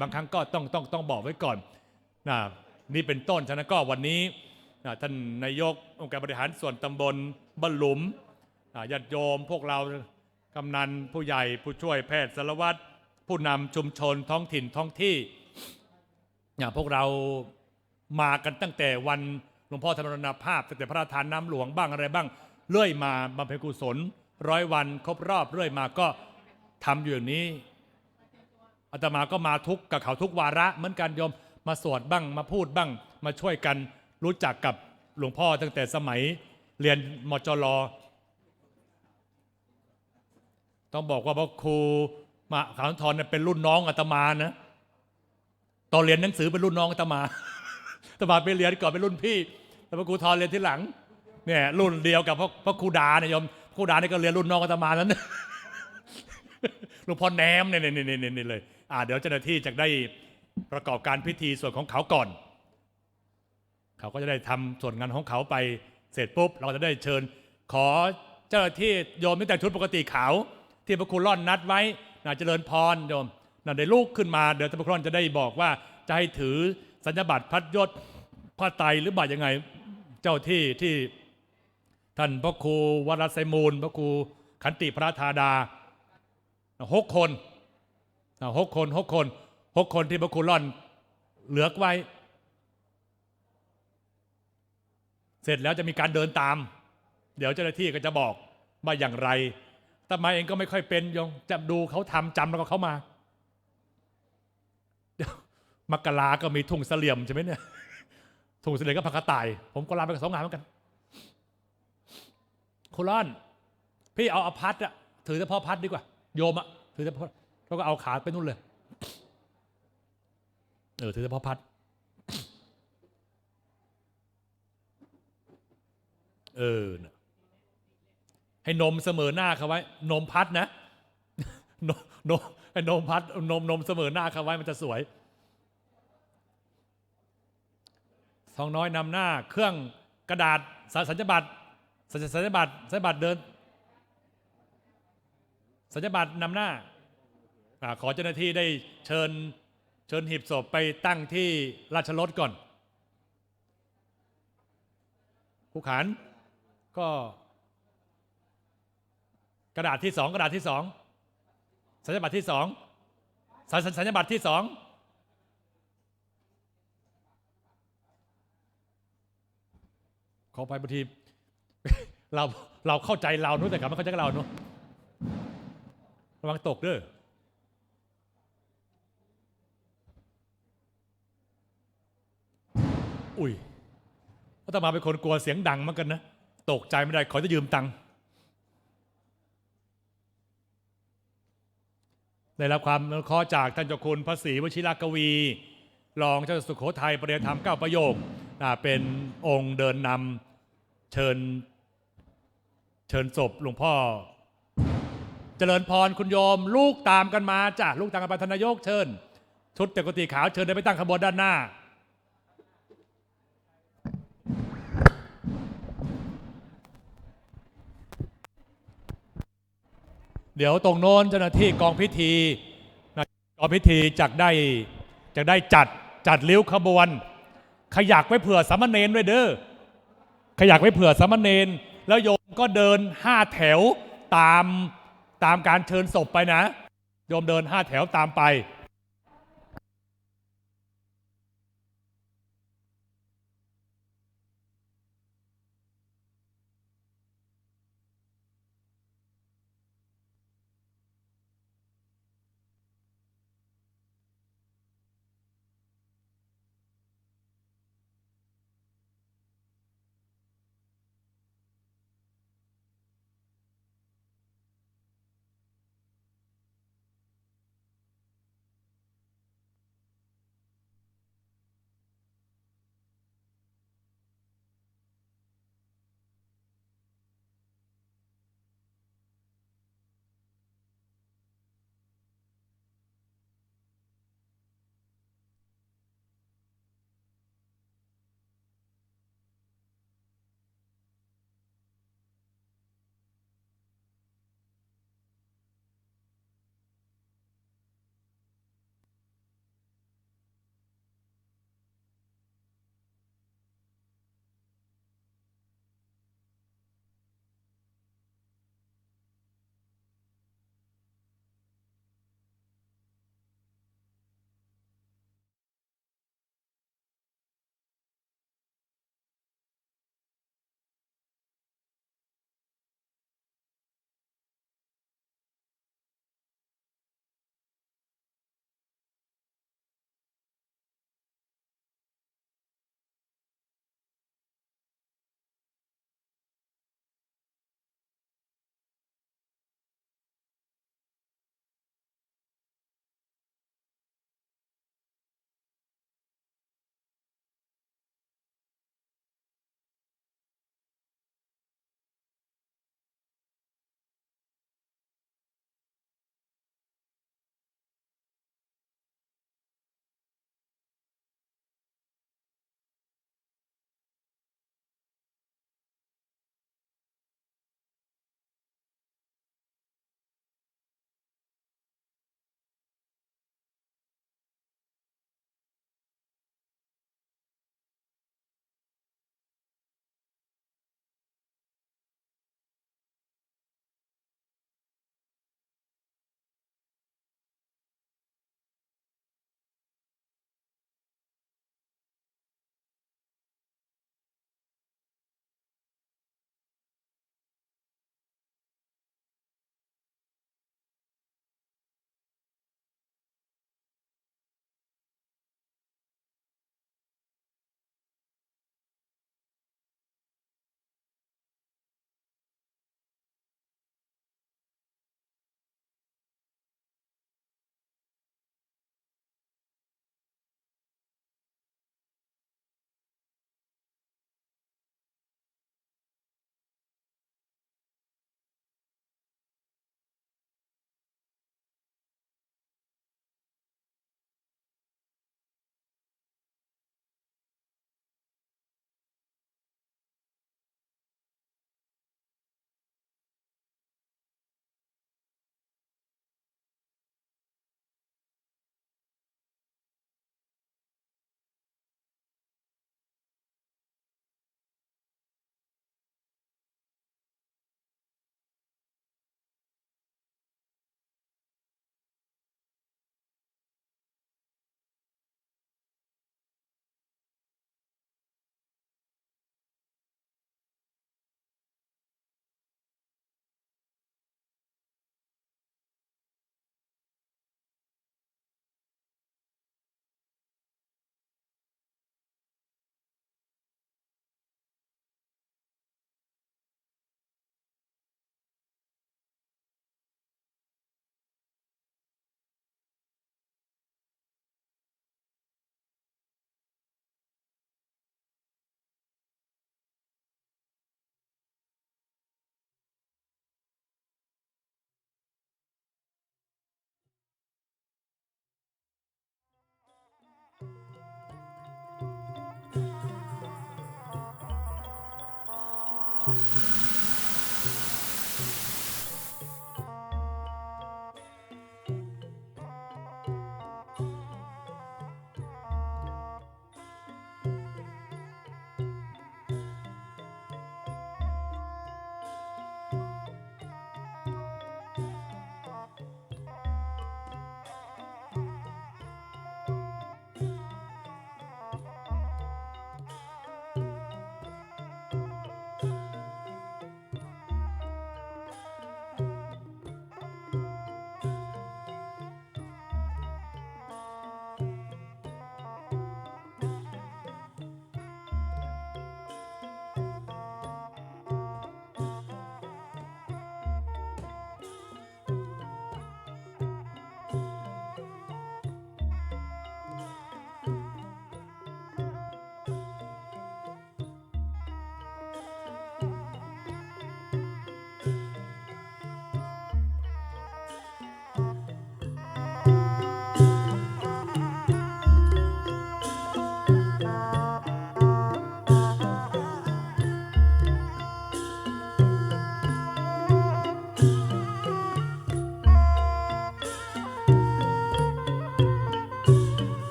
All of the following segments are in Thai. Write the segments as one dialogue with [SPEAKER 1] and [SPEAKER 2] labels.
[SPEAKER 1] บางครั้งก็ต้องต้องต้องบอกไว้ก่อนนะนี่เป็นต้นฉะนั้นก็วันนี้นะท่านนายกองค์การบริหารส่วนตำบลบ้านหลุมอ่าญาติโยมพวกเรากำนันผู้ใหญ่ผู้ช่วยแพทย์สารวัตรผู้นำชุมชนท้องถิ่นท้องที่นี่ยพวกเรามากันตั้งแต่วันหลวงพ่อธรรมรณภาพตั้งแต่พระราชทานน้ำหลวงบ้างอะไรบ้างเรื่อยมาบำเพ็ญกุศลร้อยวันครบรอบเรื่อยมาก็ทำอยู่อย่างนี้ อาตมาก็มาทุกกับเขาทุกวาระเหมือนกันโยมมาสวดบ้างมาพูดบ้าง มาช่วยกันรู้จักกับหลวงพ่อตั้งแต่สมัยเรียนมจรต้องบอกว่าพระครูมาขาวทรเนี่ยเป็นรุ่นน้องอาตมานะตอนเรียนหนังสือเป็นรุ่นน้องอาตมาอาตมาไปเรียนก่อนเป็นรุ่นพี่ แล้วพระครูทรเรียนที่หลังเนี่ยรุ่นเดียวกับพระพระครูดาเนี่ยโยมพระครูดาเนี่ก็เรียนรุ่นน้องอาตมานั้นหลวงพ่อแนมเนี่ยเนี่นี่นี่ยเลย อ่าเดี๋ยวเจ้าหน้าที่จะได้ประกอบการพิธีส่วนของเขาก่อน เขาก็จะได้ทำส่วนงานของเขาไปเสร็จปุ๊บ เราจะได้เชิญ ขอเจ้าหน้าที่โยมที่แต่งชุดปกติขาวที่พระครูร่อนนัดไว้นะเจริญพรโยมนั่นได้ลูกขึ้นมาเดี๋ยวท่านพระครูร่อนจะได้บอกว่าจะให้ถือสัญญาบัตรพัดยศพระไตรหรือบัตรยังไงเจ้าที่ที่ท่านพระครูวรไสมูล พระครูขันติพระธาดาหกคน หกคนหกคนหกคนที่พระครูร่อนเหลือกไว้ เสร็จแล้วจะมีการเดินตาม เดี๋ยวเจ้าหน้าที่ก็จะบอกว่าอย่างไรแต่มาเองก็ไม่ค่อยเป็นยงจะดูเขาทำจำแล้วก็เขามาเดี๋ยวมกราก็มีทุ่งเสลี่ยมใช่ไหมเนี่ย ทุ่งเสลี่ยมก็พักกระต่าย ผมก็ลาไปกับสองงานเหมือนกันครูร่อน พี่เอาอพัดอะถือเฉพาะพัดดีกว่า โยมอะถือเฉพาะ แล้วก็เอาขาไปนู่นเลย เออถือเฉพาะพัด เออนะให้นมเสมอหน้าเขาไว้ นมพัดนะนมนมให้นมพัดนมนมเสมอหน้าเขาไว้มันจะสวย ทองน้อยนำหน้า เครื่องกระดาษสสัญญบัตรสัญสัญญบัตรสัญญบัตรเดิน สัญญบัตรนำหน้า อาขอเจ้าหน้าที่ได้เชิญเชิญหีบศพไปตั้งที่ราชรถก่อนผู้ขานก็ กระดาษที่สองกระดาษที่สองสัญญบัตรที่สองสัญสัญญบัตรที่สองขอไปบางทีเราเราเข้าใจเรานู้นแต่เขาไม่เข้าใจเราเนู้ระวังตกเด้อ อุ้ยอาตมาเป็นคนกลัวเสียงดังมือนกันนะ ตกใจไม่ได้ขอจะยืมตังค์ได้รับความอนุเคราะห์จากท่านเจ้าคุณพระศรีวชิรกวี รองเจ้าสุโขทัยประเดียธรรมเก้าประโยคนะเป็นองค์เดินนำเชิญเชิญศพหลวงพ่อ เจริญพรคุณโยม ลูกตามกันมาจ้ะลูกตามกันไปทนนายกเชิญ ชุดแต่กติขาวเชิญได้ไปตั้งขบวนด้านหน้า เดี๋ยวตรงโน้นเจ้าหน้าที่กองพิธีกองพิธีจักได้จะได้จัดจัดลิ้วขบวน ขยักไว้เผื่อสามเณรด้วยเด้อขยักไว้เผื่อสามเณรแล้วโยมก็เดินห้าแถวตามตามการเชิญศพไปนะ โยมเดินห้าแถวตามไป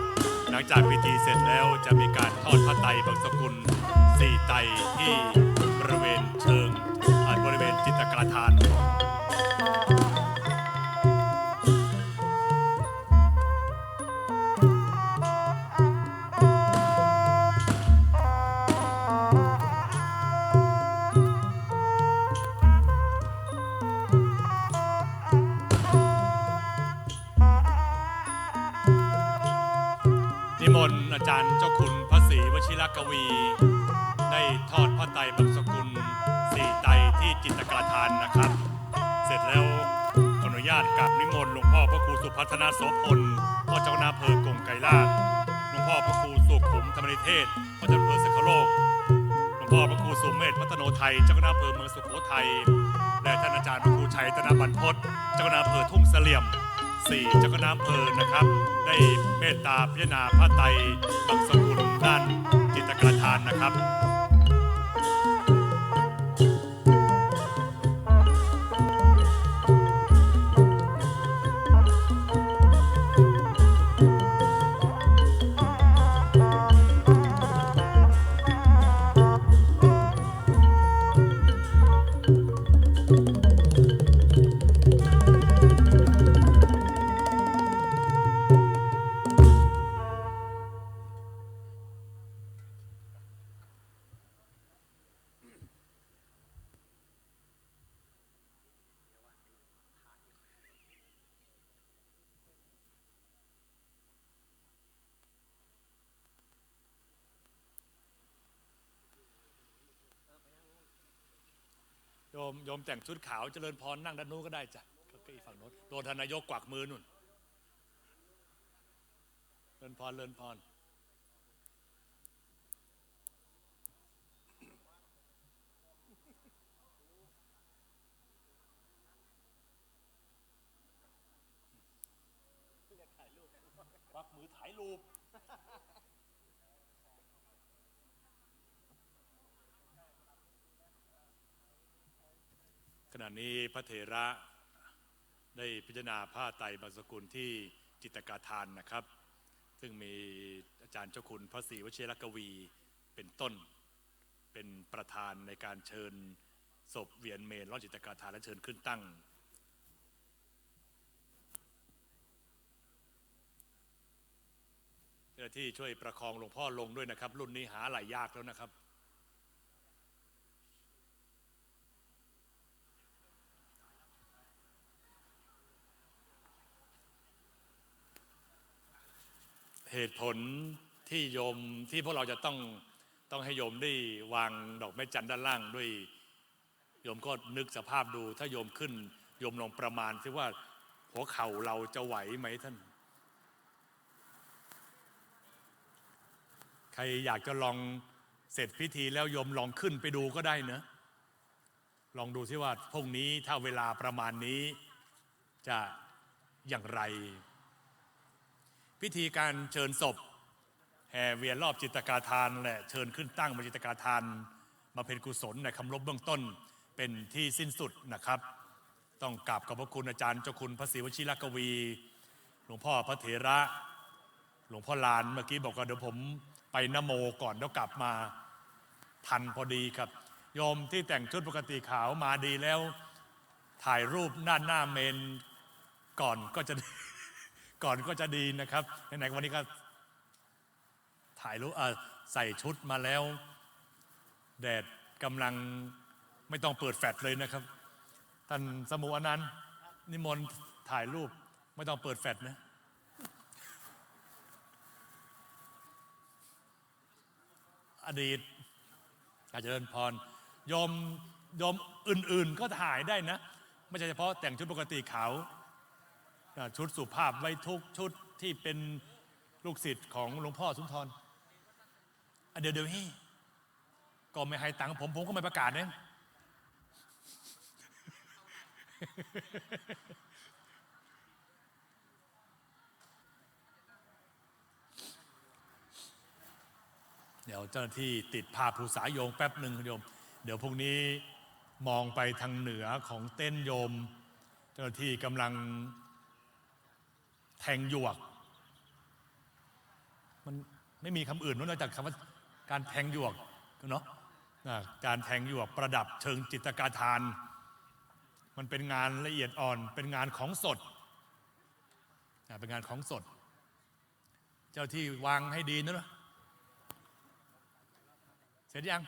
[SPEAKER 1] หนึ่งนะครับหลังจากพิธีเสร็จแล้วจะมีการทอดพระไตรบังสกุลสี่ไตรที่ อาจารย์เจ้าคุณพระศรีวชิรกวี ได้ทอดพระไตรบางสกุลสี่ไตรที่จิตรกาทานนะครับ เสร็จแล้วขออนุญาตกราบนิมนต์หลวงพ่อพระครูสุพัฒนาโสพลพ่อเจ้าคณะอำเภอกงไกรลาดหลวงพ่อพระครูสุขุมธรรมนิเทศพ่อเจ้าเภอสัคโลกหลวงพ่อพระครูสุเมธพัฒโนไทย เจ้าคณะอำเภอเมืองสุโขทัยและท่านอาจารย์พระครูชัยธนบรรพตเจ้าคณะอำเภอทุ่งเสลี่ยม สี่เจ้าคณะอำเภอนะครับ ได้เมตตาพิจารณาพระไตรบังสกุลด้านจิตรกาทานนะครับ มโยมแต่งชุดขาวเจริญพรนั่งด้านนู้นก็ได้จ้ะเก้าอี้ฝั่งโน้นโดนทานนายกกวักมือนุ่นเลินพรเลินพรควักมือถ่ายรูป ณะนี้พระเถระได้พิจารณาผ้าไตรบางสกุลที่จิตกาทานนะครับ ซึ่งมีอาจารย์เจ้าคุณพระศรีวชิรกวีเป็นต้น เป็นประธานในการเชิญศพเวียนเมนรอดจิตกาทานและเชิญขึ้นตั้ง เจ้าหน้าที่ช่วยประคองหลวงพ่อลงด้วยนะครับ รุ่นนี้หาหลยากแล้วนะครับ เหตุผลที่โยมที่พวกเราจะต้องต้องให้โยมได้วางดอกไม้จันทร์ด้านล่างด้วยโยมก็นึกสภาพดู ถ้าโยมขึ้น โยมลองประมาณซิว่าหัวเข่าเราจะไหวไหมท่าน ใครอยากจะลองเสร็จพิธีแล้วโยมลองขึ้นไปดูก็ได้เนะลองดูซิว่าพรุ่งนี้ถ้าเวลาประมาณนี้จะอย่างไร พิธีการเชิญศพแห่เวียนรอบจิตกาทานและเชิญขึ้นตั้งบนจิตกาทานมาเป็นกุศลในคำรบเบื้องต้นเป็นที่สิ้นสุดนะครับ ต้องกราบขอบพระคุณอาจารย์เจ้าคุณพระศรีวชิรกวี หลวงพ่อพระเถระ หลวงพ่อลานเมื่อกี้บอกว่าเดี๋ยวผมไปนโมก่อนแล้วกลับมาทันพอดีครับโยมที่แต่งชุดปกติขาวมาดีแล้ว ถ่ายรูปหน้าหน้าเมนก่อนก็จะ ก่อนก็จะดีนะครับไหนๆวันนี้ก็ถ่ายรูปใส่ชุดมาแล้ว แดดกำลังไม่ต้องเปิดแฟลชเลยนะครับ ท่านสมุอนันต์นิมนต์ถ่ายรูปไม่ต้องเปิดแฟลชนะอดีตอาจจะเริญพรโยมโยมอื่นๆก็ถ่ายได้นะ ไม่ใช่เฉพาะแต่งชุดปกติขาวอ่า ชุดสุภาพไว้ทุกชุดที่เป็นลูกศิษย์ของหลวงพ่อสุนทรเดี๋ยวเดี๋ยวให้ก็ไม่ให้ตังค์ผมผมก็ไม่ประกาศเองเดี๋ยวเจ้าหน้าที่ติดภาพผู้สายโยงแป๊บหนึ่งโยม เดี๋ยวพรุ่งนี้มองไปทางเหนือของเต้นโยม เจ้าหน้าที่กำลัง แทงหยวก มันไม่มีคำอื่นนอกจากคำว่าการแทงหยวกเนาะการแทงหยวกประดับเชิงจิตกาทาน มันเป็นงานละเอียดอ่อน เป็นงานของสด เป็นงานของสด เจ้าที่วางให้ดีนะเนเสร็จยัง